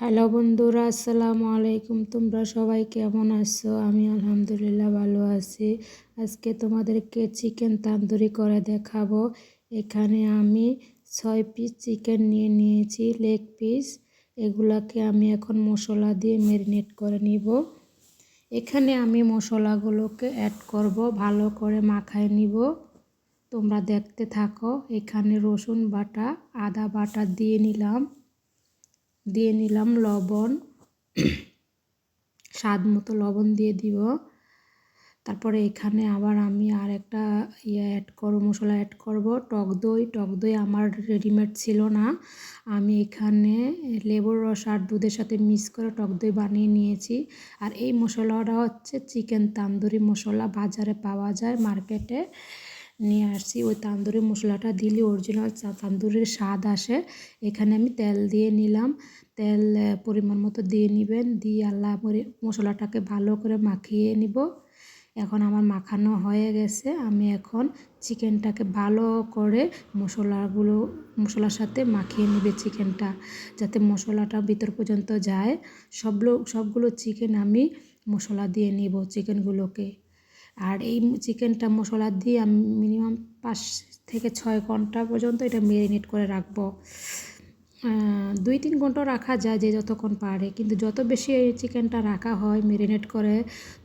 Hello বন্ধুরা, আসসালামু আলাইকুম। তোমরা সবাই কেমন আছো? আমি আলহামদুলিল্লাহ ভালো আছি। আজকে তোমাদেরকে চিকেন তান্দুরি করে দেখাবো। এখানে আমি ছয় পিস চিকেন নিয়ে নিয়েছি লেগ পিস এগুলাকে আমি এখন মশলা দিয়ে ম্যারিনেট করে নিব। এখানে আমি মশলাগুলোকে অ্যাড করব, ভালো করে মাখায় নিব। তোমরা দেখতে থাকো, এখানে রসুন বাটা, আদা বাটা দিয়ে নিলাম। দিয়ে নিলাম লবণ। স্বাদ মতো লবণ দিয়ে দিব। তারপরে এখানে আবার আমি আর একটা ইয়ে অ্যাড করব, মশলা অ্যাড করব। টক দই টক দই আমার রেডিমেড ছিল না। আমি এখানে লেবুর রস আর দুধের সাথে মিক্স করে টক দই বানিয়ে নিয়েছি। আর এই মশলাটা হচ্ছে চিকেন তান্দুরি মশলা। বাজারে পাওয়া যায় মার্কেটে নিয়ে আসছি। ওই তান্দুরি মশলাটা দিলে অরিজিনাল তান্দুরির স্বাদ আসে। এখানে আমি তেল দিয়ে নিলাম। তেল পরিমাণ মতো দিয়ে নেবেন। দিয়ে আল্লাহ মশলাটাকে ভালো করে মাখিয়ে নিব। এখন আমার মাখানো হয়ে গেছে। আমি এখন চিকেনটাকে ভালো করে মশলাগুলো, মশলার সাথে মাখিয়ে নেবে চিকেনটা, যাতে মশলাটা ভিতর পর্যন্ত যায়। সবগুলো সবগুলো চিকেন আমি মশলা দিয়ে নিব চিকেনগুলোকে। আর এই চিকেনটা মশলা দিয়ে আমি মিনিমাম পাঁচ থেকে ছয় ঘণ্টা পর্যন্ত এটা ম্যারিনেট করে রাখব। দুই তিন ঘণ্টা রাখা যায় যে যতক্ষণ পারে, কিন্তু যত বেশি এই চিকেনটা রাখা হয় ম্যারিনেট করে,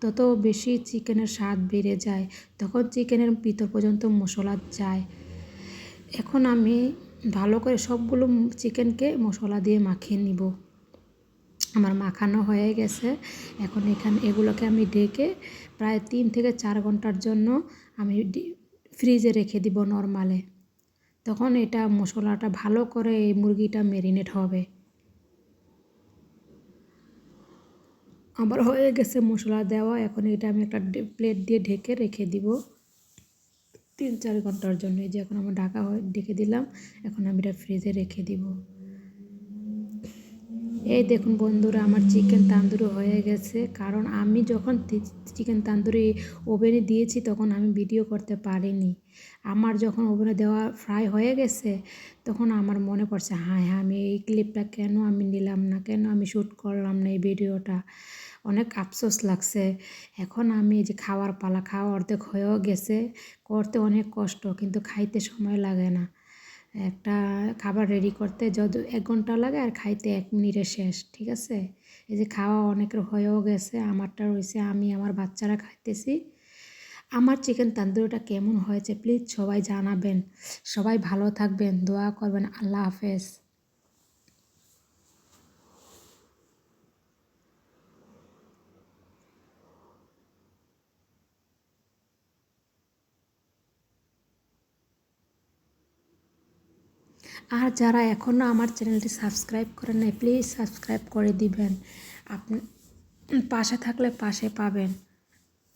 তত বেশি চিকেনের স্বাদ বেড়ে যায়, তখন চিকেনের ভিতর পর্যন্ত মশলা যায়। এখন আমি ভালো করে সবগুলো চিকেনকে মশলা দিয়ে মাখিয়ে নিব। আমার মাখানো হয়ে গেছে। এখন এখানে, এগুলোকে আমি ডেকে প্রায় তিন থেকে চার ঘণ্টার জন্য আমি ফ্রিজে রেখে দিব নর্মালে। তখন এটা মশলাটা ভালো করে এই মুরগিটা ম্যারিনেট হবে। আমার হয়ে গেছে মশলা দেওয়া। এখন এটা আমি একটা প্লেট দিয়ে ঢেকে রেখে দিব। তিন চার ঘণ্টার জন্য। এই যে এখন আমার ঢাকা ঢেকে দিলাম। এখন আমি এটা ফ্রিজে রেখে দিব। এই দেখুন বন্ধুরা, আমার চিকেন তান্দুরি হয়ে গেছে। কারণ আমি যখন চিকেন তান্দুরি ওভেনে দিয়েছি, তখন আমি ভিডিও করতে পারিনি। আমার যখন ওভেনে দেওয়া ফ্রাই হয়ে গেছে, তখন আমার মনে পড়ছে হ্যাঁ হ্যাঁ আমি এই ক্লিপটা কেন আমি নিলাম না? কেন আমি শ্যুট করলাম না এই ভিডিওটা অনেক আফসোস লাগছে। এখন আমি যে খাওয়ার পালা, খাওয়া অর্ধেক হয়েও গেছে, করতে অনেক কষ্ট, কিন্তু খাইতে সময় লাগে না। একটা খাবার রেডি করতে যত এক ঘণ্টা লাগে আর খাইতে এক মিনিটে শেষ, ঠিক আছে? এই যে খাওয়া অনেকের হয়েও গেছে, আমারটা রয়েছে, আমি আমার বাচ্চারা খাইতেছি। আমার চিকেন তান্দুরিটা কেমন হয়েছে প্লিজ সবাই জানাবেন। সবাই ভালো থাকবেন, দোয়া করবেন, আল্লাহ হাফেজ। আর যারা এখনও আমার চ্যানেলটি সাবস্ক্রাইব করেন নাই প্লিজ সাবস্ক্রাইব করে দিবেন। আপনি পাশে থাকলে পাশে পাবেন।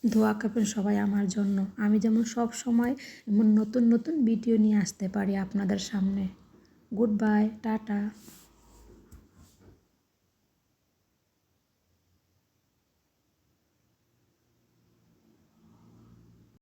দোয়া করবেন সবাই আমার জন্য। আমি যেমন সব সময় এমন নতুন নতুন ভিডিও নিয়ে আসতে পারি আপনাদের সামনে। Good bye tata.